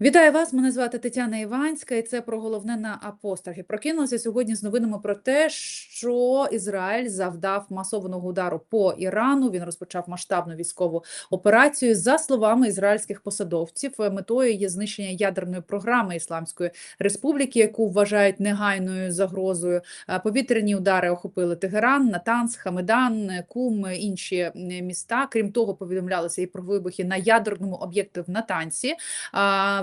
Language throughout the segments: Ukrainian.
Вітаю вас! Мене звати Тетяна Іванська, і це про головне на апострофі. Прокинулася сьогодні з новинами про те, що Ізраїль завдав масованого удару по Ірану. Він розпочав масштабну військову операцію. За словами ізраїльських посадовців, метою є знищення ядерної програми Ісламської Республіки, яку вважають негайною загрозою. Е, Повітряні удари охопили Тегеран, Натанс, Хамедан, Кум, інші міста. Крім того, повідомлялося і про вибухи на ядерному об'єкті в Натансі.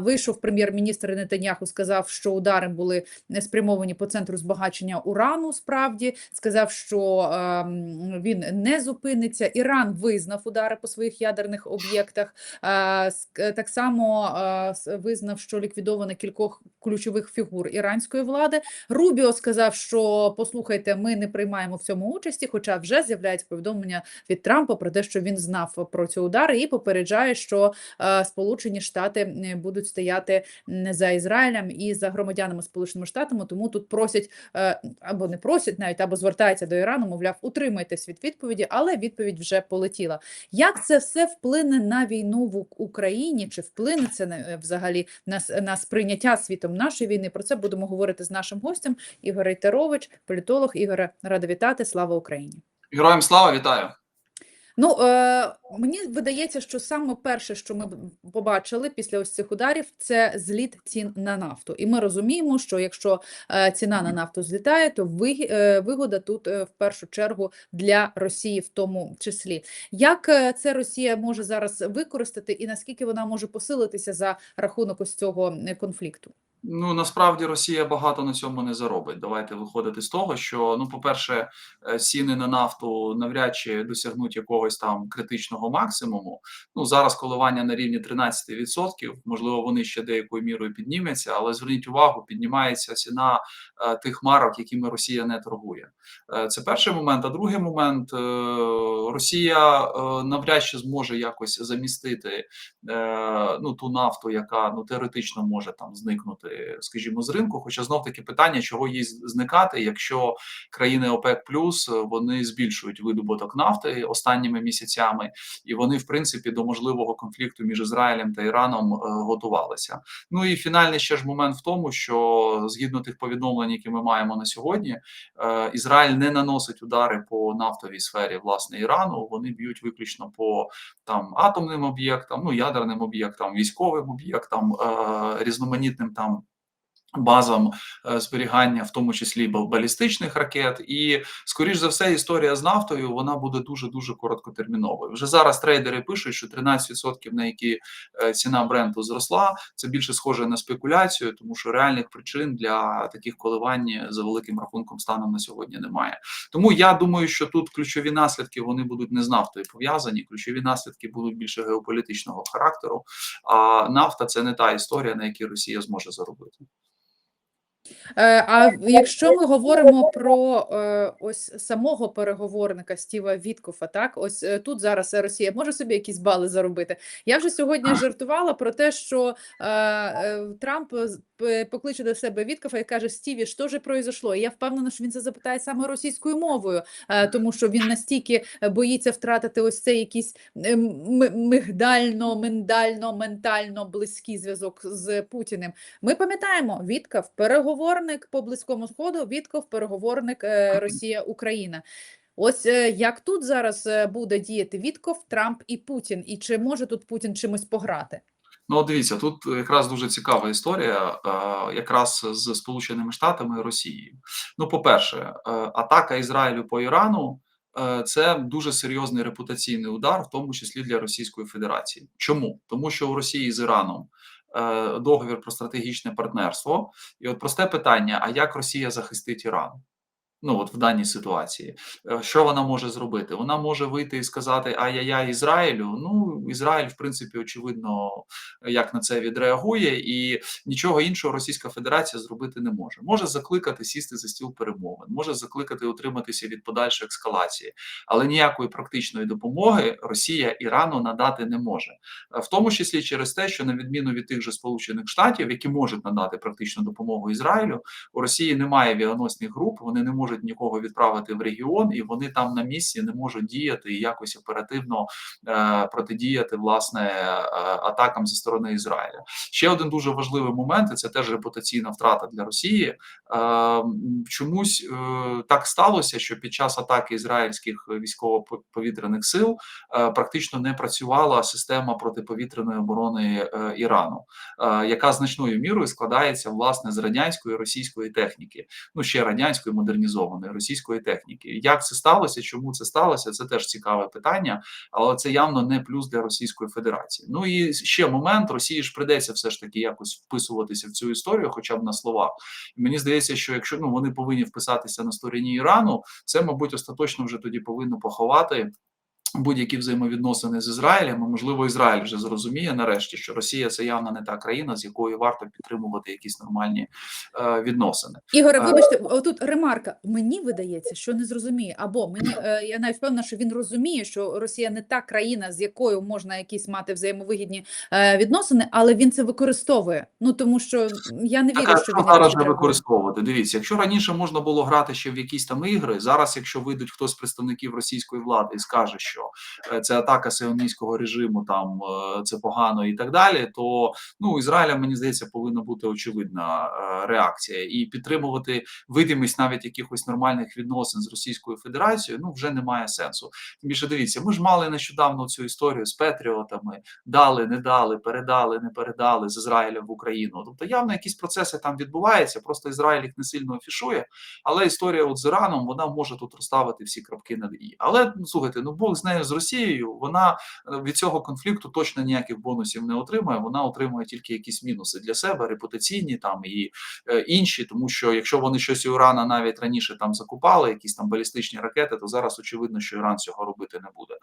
Вийшов прем'єр-міністр Нетаньяху, сказав, що удари були спрямовані по центру збагачення урану. Справді сказав, що ем, він не зупиниться. Іран визнав удари по своїх ядерних об'єктах. Е, так само е, визнав, що ліквідовано кількох ключових фігур іранської влади. Рубіо сказав, що послухайте, ми не приймаємо в цьому участі, хоча вже з'являється повідомлення від Трампа про те, що він знав про ці удари і попереджає, що е, Сполучені Штати будуть стояти м, за Ізраїлем і за громадянами Сполученими Штатами. Тому тут просять е, або не просять навіть, або звертаються до Ірану, мовляв, утримайтесь від відповіді, але відповідь вже полетіла. Як це все вплине на війну в Україні? Чи вплине це на- е, взагалі на, на сприйняття світом нашої війни? Про це будемо говорити з нашим гостем Ігор Рейтерович, політолог Ігоре, рада вітати. Слава Україні! Героям слава, вітаю. Ну, е, мені видається, що саме перше, що ми побачили після ось цих ударів, це зліт цін на нафту. І ми розуміємо, що якщо е, ціна на нафту злітає, то е, вигода тут е, в першу чергу для Росії, в тому числі. Як це Росія може зараз використати, і наскільки вона може посилитися за рахунок ось цього конфлікту? Ну насправді Росія багато на цьому не заробить. Давайте виходити з того, що ну, по-перше, е, ціни на нафту навряд чи досягнуть якогось там критичного максимуму. Ну зараз коливання на рівні 13%, можливо, вони ще деякою мірою підніметься, але зверніть увагу, піднімається ціна е, тих марок, якими Росія не торгує. Е, це перший момент. А другий момент Росія навряд чи зможе якось замістити ну ту нафту, яка ну теоретично може там зникнути, скажімо, з ринку. Хоча знов таки питання, чого їй зникати, якщо країни ОПЕК плюс вони збільшують видобуток нафти останніми місяцями, і вони, в принципі, до можливого конфлікту між Ізраїлем та Іраном е, готувалися. Ну і фінальний ще ж момент в тому, що згідно тих повідомлень, які ми маємо на сьогодні, е, Ізраїль не наносить удари по нафтовій сфері власне Ірану. Вони б'ють виключно по там атомним об'єктам, ну ядерним об'єктам, військовим об'єктам, е, різноманітним там. Базам е, зберігання, в тому числі бал- балістичних ракет, і скоріш за все, історія з нафтою вона буде дуже дуже короткотерміновою. Вже зараз трейдери пишуть, що 13%, на які е, ціна бренду зросла, це більше схоже на спекуляцію, тому що реальних причин для таких коливань за великим рахунком станом на сьогодні немає. Тому я думаю, що тут ключові наслідки вони будуть не з нафтою пов'язані. Ключові наслідки будуть більше геополітичного характеру. А нафта це не та історія, на якій Росія зможе заробити. Е, А якщо ми говоримо про е, ось самого переговорника Стіва Віткофа, так ось е, тут зараз Росія може собі якісь бали заробити. Я вже сьогодні жартувала про те, що Трамп покличе до себе Віткофа і каже: Стіві, що ж произошло? І я впевнена, що він це запитає саме російською мовою, е, тому що він настільки е, боїться втратити ось цей якийсь е, мигдально, миндально, ментально близький зв'язок з Путіним. Ми пам'ятаємо, Вітков переговорник по близькому сходу, Вітков переговорник Росія Україна. Ось як тут зараз буде діяти Вітков, Трамп і Путін, і чи може тут Путін чимось пограти? Ну, дивіться, тут якраз дуже цікава історія, е, якраз з Сполученими Штатами і Росією. Ну, по-перше, е, атака Ізраїлю по Ірану е, це дуже серйозний репутаційний удар, в тому числі для Російської Федерації. Чому? Тому що у Росії з Іраном договір про стратегічне партнерство, і от просте питання: а як Росія захистить Іран? Ну, от в даній ситуації, Е, що вона може зробити? Вона може вийти і сказати ай-яй-яй Ізраїлю. Ну, Ізраїль, в принципі, очевидно, як на це відреагує, і нічого іншого Російська Федерація зробити не може. Може закликати сісти за стіл перемовин, може закликати утриматися від подальшої ескалації, але ніякої практичної допомоги Росія Ірану надати не може, Е, в тому числі через те, що на відміну від тих же Сполучених Штатів, які можуть надати практичну допомогу Ізраїлю, у Росії немає авіаносних груп, вони не можуть можуть нікого відправити в регіон, і вони там на місці не можуть діяти і якось оперативно е, протидіяти власне е, атакам зі сторони Ізраїля. Ще один дуже важливий момент, і це теж репутаційна втрата для Росії. Е, чомусь так сталося, що під час атаки ізраїльських військово-повітряних сил практично не працювала система протиповітряної оборони Ірану, яка значною мірою складається власне з радянської і російської техніки, ну ще радянської модернізованої російської техніки. Як це сталося? Чому це сталося? Це теж цікаве питання, але це явно не плюс для Російської Федерації. Ну і ще момент Росії ж придеться все ж таки якось вписуватися в цю історію, хоча б на словах. І мені здається, що якщо ну вони повинні вписатися на стороні Ірану, це мабуть остаточно вже тоді повинно поховати. Будь-які взаємовідносини з Ізраїлем, і, можливо, Ізраїль вже зрозуміє нарешті, що Росія це явно не та країна, з якою варто підтримувати якісь нормальні е, відносини. Ігоре, вибачте, отут ремарка. Мені видається, що не зрозуміє. Або мені е, я навіть впевнена, що він розуміє, що Росія не та країна, з якою можна якісь мати взаємовигідні е, відносини, але він це використовує. Ну тому що я не вірю, а що він зараз якось використовувати? Дивіться, якщо раніше можна було грати ще в якісь там ігри, зараз, якщо вийдуть хтось з представників російської влади і скаже, що е, це атака сионістського режиму, там е, це погано і так далі, то ну Ізраїля мені здається повинна бути очевидна е, реакція і підтримувати видимість навіть якихось нормальних відносин з Російською Федерацією. Ну вже немає сенсу. Тим більше дивіться, ми ж мали нещодавно цю історію з Петріотами, дали, не дали, передали, не передали з Ізраїля в Україну. Тобто явно якісь процеси там відбуваються. Просто Ізраїль їх не сильно афішує. Але історія от з Іраном вона може тут розставити всі крапки над і. Але ну, слухайте, ну Бог з нею з Росією. Вона е, від цього конфлікту точно ніяких бонусів не отримає. Вона отримує тільки якісь мінуси для себе, репутаційні там і е, інші, тому що якщо вони щось у Ірана навіть раніше там закупали, якісь там балістичні ракети, то зараз очевидно, що Іран цього робити не буде.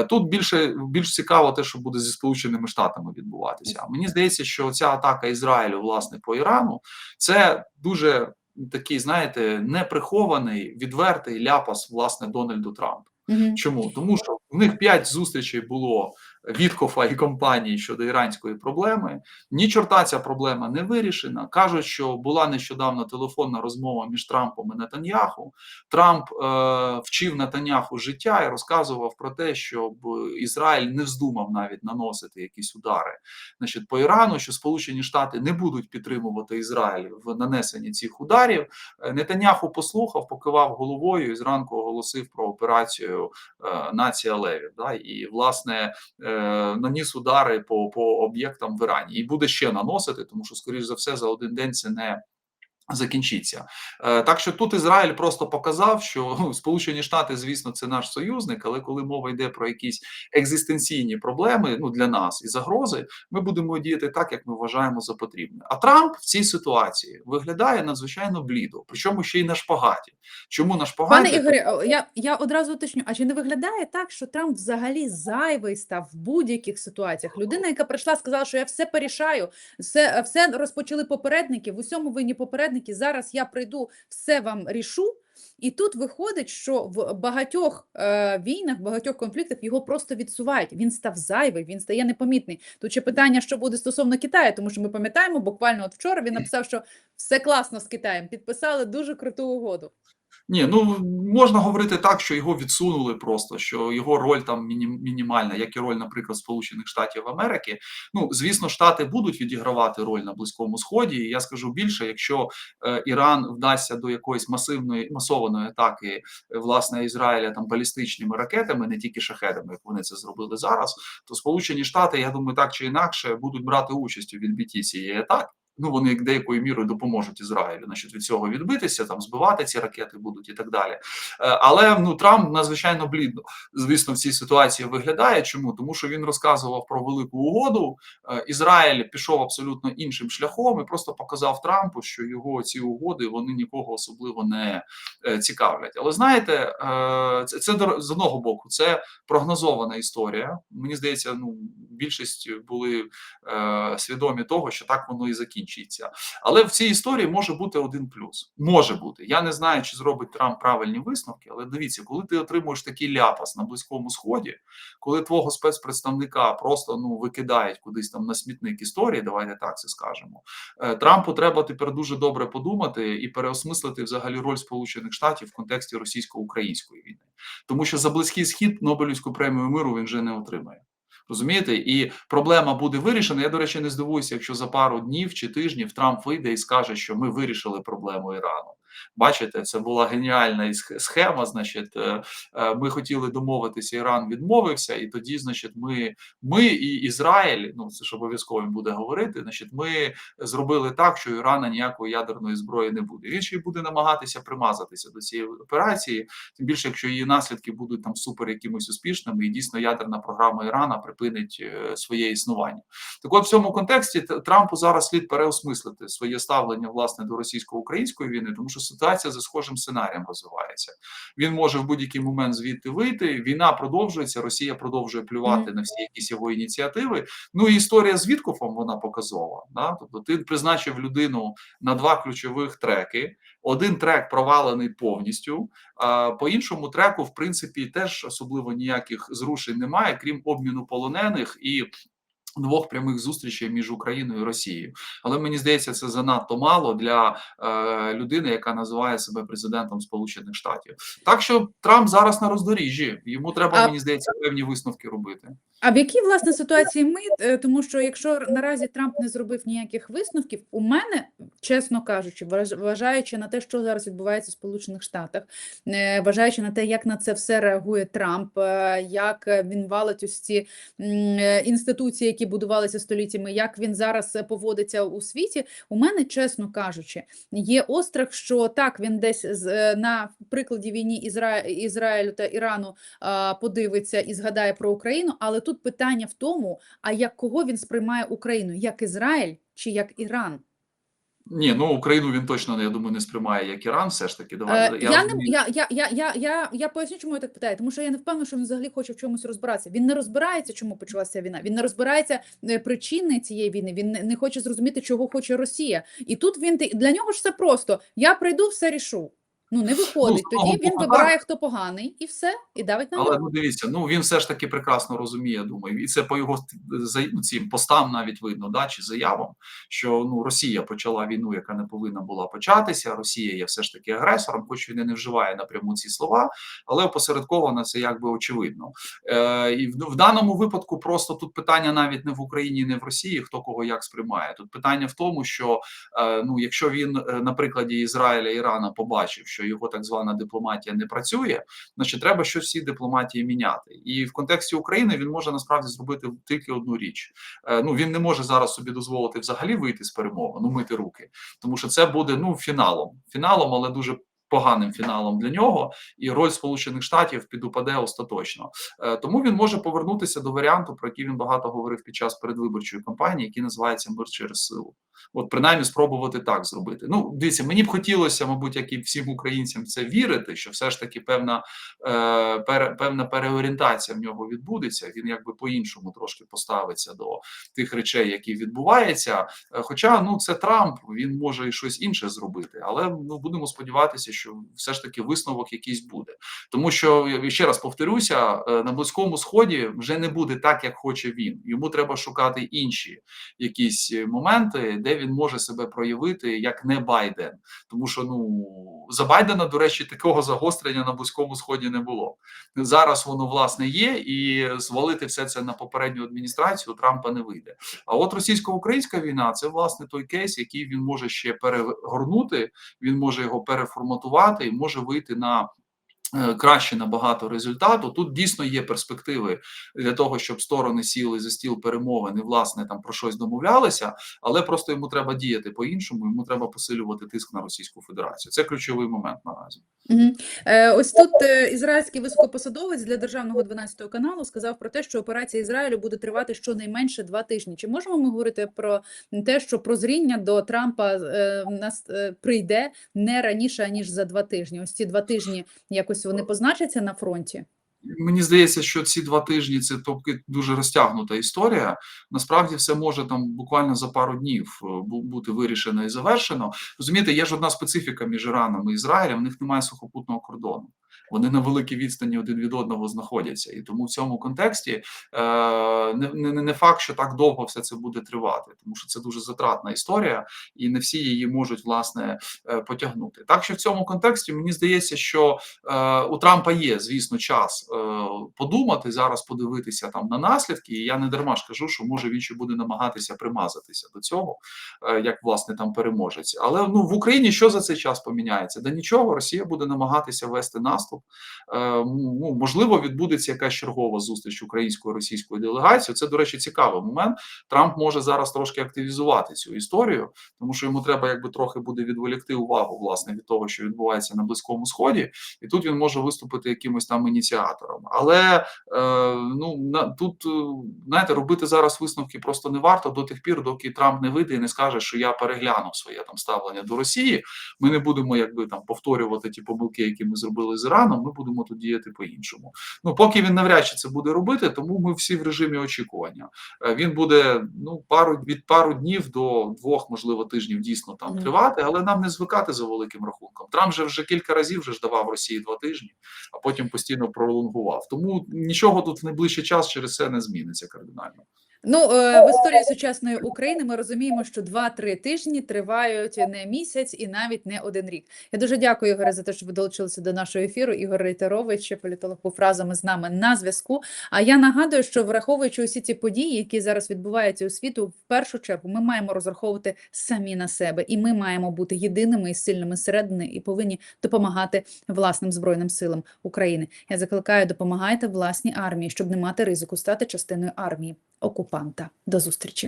Е, Тут більше більш цікаво те, що буде зі Сполученими Штатами відбуватися. Мені здається, що ця атака Ізраїлю власне по Ірану це дуже такий, знаєте, неприхований, відвертий ляпас власне Дональду Трампу. Чому? Тому що в них п'ять зустрічей було Віткофа і компанії щодо іранської проблеми. Ні чорта ця проблема не вирішена. Кажуть, що була нещодавно телефонна розмова між Трампом і Нетаньяху. Трамп е, вчив Нетаньяху життя і розказував про те, щоб Ізраїль не вздумав навіть наносити якісь удари. Значить, по Ірану, що Сполучені Штати не будуть підтримувати Ізраїль в нанесенні цих ударів. Е, Нетаньяху послухав, покивав головою і зранку оголосив про операцію е, Нація Левів. Да, і власне е, наніс удари по, по об'єктам в Ірані. І буде ще наносити, тому що, скоріш за все, за один день це не. Закінчиться Е, так, що тут Ізраїль просто показав, що ну, Сполучені Штати, звісно, це наш союзник, але коли мова йде про якісь екзистенційні проблеми, ну для нас і загрози, ми будемо діяти так, як ми вважаємо за потрібне. А Трамп в цій ситуації виглядає надзвичайно блідо, причому ще й на шпагаті. Чому на шпагаті? Пане Ігорі, о, я, я одразу уточню, а чи не виглядає так, що Трамп взагалі зайвий став в будь-яких ситуаціях? Людина, яка прийшла, сказала, що я все порішаю, все, все розпочали попередники, в усьому винні попередники, зараз я прийду, все вам рішу. І тут виходить, що в багатьох е, війнах, в багатьох конфліктах його просто відсувають. Він став зайвий, він стає непомітний. Тут ще питання, що буде стосовно Китаю, тому що ми пам'ятаємо, буквально от вчора він написав, що все класно з Китаєм, підписали дуже круту угоду. Ні, ну можна говорити так, що його відсунули просто, що його роль там мінімальна, як і роль, наприклад, Сполучених Штатів Америки. Ну, звісно, Штати будуть відігравати роль на Близькому Сході. І я скажу більше, якщо е, Іран вдасться до якоїсь масивної масованої атаки е, власне Ізраїля там балістичними ракетами, не тільки шахедами, як вони це зробили зараз, то Сполучені Штати, я думаю, так чи інакше будуть брати участь у відбитті цієї атаки. Ну, вони деякою мірою допоможуть Ізраїлю, значить, від цього відбитися, там збивати ці ракети будуть і так далі. Е, Але ну Трамп надзвичайно блідно, звісно, в цій ситуації виглядає. Чому? Тому що він розказував про велику угоду. Е, Ізраїль пішов абсолютно іншим шляхом і просто показав Трампу, що його ці угоди вони нікого особливо не е, цікавлять. Але знаєте, це, це з одного боку, це прогнозована історія. Мені здається, ну більшість були е, свідомі того, що так воно і закінчиться. Закінчиться. Але в цій історії може бути один плюс. Може бути. Я не знаю, чи зробить Трамп правильні висновки, але дивіться, коли ти отримуєш такий ляпас на близькому сході, коли твого спецпредставника просто ну викидають кудись там на смітник історії, давайте так це скажемо. е, Трампу треба тепер дуже добре подумати і переосмислити взагалі роль Сполучених Штатів в контексті російсько-української війни, тому що за близький схід Нобелівську премію миру він вже не отримає. Розумієте, і проблема буде вирішена. Я, до речі, не здивуюся, якщо за пару днів чи тижнів Трамп вийде і скаже, що ми вирішили проблему Ірану. Бачите, це була геніальна схема. Значить, е, е, ми хотіли домовитися, Іран відмовився, і тоді, значить, ми, ми і Ізраїль, ну це ж обов'язково буде говорити. Значить, ми зробили так, що Ірана ніякої ядерної зброї не буде. Він ще й буде намагатися примазатися до цієї операції, тим більше, якщо її наслідки будуть там супер якимось успішними, і дійсно ядерна програма Ірана припинить е, своє існування. Так от в цьому контексті Трампу зараз слід переосмислити своє ставлення власне до російсько-української війни, тому що ситуація за схожим сценарієм розвивається. Він може в будь-який момент звідти вийти. Війна продовжується, Росія продовжує плювати на всі якісь його ініціативи. Ну і історія з Віткофом вона показова. Да? Тобто ти призначив людину на два ключових треки. Один трек провалений повністю. А по іншому треку, в принципі, теж особливо ніяких зрушень немає, крім обміну полонених і. Двох прямих зустрічей між Україною і Росією, але мені здається, це занадто мало для е, людини, яка називає себе президентом Сполучених Штатів. Так що Трамп зараз на роздоріжжі. Йому треба, А- мені здається, певні висновки робити. А в якій власне ситуації ми? Е, Тому що якщо наразі Трамп не зробив ніяких висновків, у мене, чесно кажучи, вваж- вважаючи на те, що зараз відбувається в Сполучених Штатах, е, вважаючи на те, як на це все реагує Трамп, е, як він валить ось ці інституції, які будувалися століттями, як він зараз е, поводиться у світі, у мене, чесно кажучи, є острах, що так він десь е, на прикладі війні Ізра... Ізраїлю та Ірану подивиться і згадає про Україну, але тут питання в тому, а як кого він сприймає Україну, як Ізраїль чи як Іран? Ні, ну Україну він точно я думаю не сприймає як Іран. Все ж таки, Е, я я, не розумію. я, я, я, я, я, я поясню, чому я так питаю, тому що я не впевнена, що він взагалі хоче в чомусь розбиратися. Він не розбирається, чому почалася війна. Він не розбирається е, причини цієї війни. Він не, не хоче зрозуміти, чого хоче Росія. І тут він для нього ж все просто: я прийду, все рішу. Ну не виходить. з Тоді він вибирає, хто поганий, і все, і давить на Але ну дивіться, ну він все ж таки прекрасно розуміє. Думаю, і це по його за- ну, цим постам навіть видно, да чи заявам, що ну Росія почала війну, яка не повинна була початися. Росія є все ж таки агресором, хоч він і не вживає напряму ці слова, але опосередковано це якби очевидно. Е, і в, в даному випадку просто тут питання навіть не в Україні, не в Росії, хто кого як сприймає. Тут питання в тому, що е, ну якщо він е, на прикладі Ізраїля Ірана побачив, що його так звана дипломатія не працює, значить треба щось всі дипломатії міняти. І в контексті України він може насправді зробити тільки одну річ. Е, Ну він не може зараз собі дозволити взагалі вийти з перемови, ну мити руки, тому що це буде ну фіналом, фіналом, але дуже. Поганим фіналом для нього і роль Сполучених Штатів підупаде остаточно. Е, Тому він може повернутися до варіанту, про який він багато говорив під час передвиборчої кампанії, який називається мир через силу. От принаймні спробувати так зробити. Ну, дивіться, мені б хотілося, мабуть, як і всім українцям, це вірити, що все ж таки певна е, пере, певна переорієнтація в нього відбудеться. Він якби по-іншому трошки поставиться до тих речей, які відбуваються. Е, Хоча ну це Трамп, він може і щось інше зробити, але ну будемо сподіватися, що все ж таки висновок якийсь буде. Тому що я ще раз повторюся, е, на близькому сході вже не буде так, як хоче він. Йому треба шукати інші якісь е, моменти, де він може себе проявити як не Байден. Тому що ну за Байдена, до речі, такого загострення на близькому сході не було. Зараз воно власне є, і звалити все це на попередню адміністрацію Трампа не вийде. А от російсько-українська війна це власне той кейс, який він може ще перегорнути, він може його переформатувати і може вийти на. Е, Краще набагато результату. Тут дійсно є перспективи для того, щоб сторони сіли за стіл перемовин і власне там про щось домовлялися, але просто йому треба діяти по-іншому. Йому треба посилювати тиск на Російську Федерацію. Це ключовий момент наразі. Е, Ось тут е, ізраїльський високопосадовець для державного 12 каналу сказав про те, що операція Ізраїлю буде тривати щонайменше два тижні. Чи можемо ми говорити про те, що прозріння до Трампа нас прийде не раніше ніж за два тижні? Ось ці два тижні якось вони позначаться на фронті? Мені здається, що ці два тижні це топки дуже розтягнута історія. Насправді все може там буквально за пару днів е, бути вирішено і завершено. Розумієте, є ж одна специфіка між Іраном і Ізраїлем. В них немає сухопутного кордону. Вони на великій відстані один від одного знаходяться, і тому в цьому контексті е, не, не, не факт, що так довго все це буде тривати, тому що це дуже затратна історія, і не всі її можуть власне е, потягнути. Так що в цьому контексті мені здається, що е, у Трампа є, звісно, час е, подумати зараз, подивитися там на наслідки. І я не дарма ж кажу, що може він ще буде намагатися примазатися до цього, е, як власне там переможець. Але ну в Україні що за цей час поміняється? Да нічого, Росія буде намагатися вести наступ. Е, ну можливо, відбудеться якась чергова зустріч української російської делегації. Це, до речі, цікавий момент. Трамп може зараз трошки активізувати цю історію, тому що йому треба якби трохи буде відволікти увагу власне від того, що відбувається на близькому сході, і тут він може виступити якимось там ініціатором. Але е, ну на тут е, знаєте, робити зараз висновки просто не варто до тих пір, доки Трамп не вийде і не скаже, що я переглянув своє там ставлення до Росії. Ми не будемо якби там повторювати ті помилки, які ми зробили з Іраном. Ми будемо тут діяти по-іншому. Ну поки він навряд чи це буде робити, тому ми всі в режимі очікування. Е, Він буде ну пару від пару днів до двох, можливо, тижнів дійсно там тривати, але нам не звикати за великим рахунком. Трамп же вже кілька разів вже ж давав Росії два тижні, а потім постійно пролонгував. Тому нічого тут в найближчий час через це не зміниться кардинально. Ну, е, в історії сучасної України ми розуміємо, що 2-3 тижні тривають не місяць і навіть не один рік. Я дуже дякую, Ігоре, за те, що ви долучилися до нашого ефіру. Ігор Рейтерович, політолог був разом із нами на зв'язку. А я нагадую, що враховуючи усі ці події, які зараз відбуваються у світу, в першу чергу ми маємо розраховувати самі на себе, і ми маємо бути єдиними і сильними зсередини і повинні допомагати власним збройним силам України. Я закликаю, допомагайте власній армії, щоб не мати ризику стати частиною армії окупанта. До зустрічі.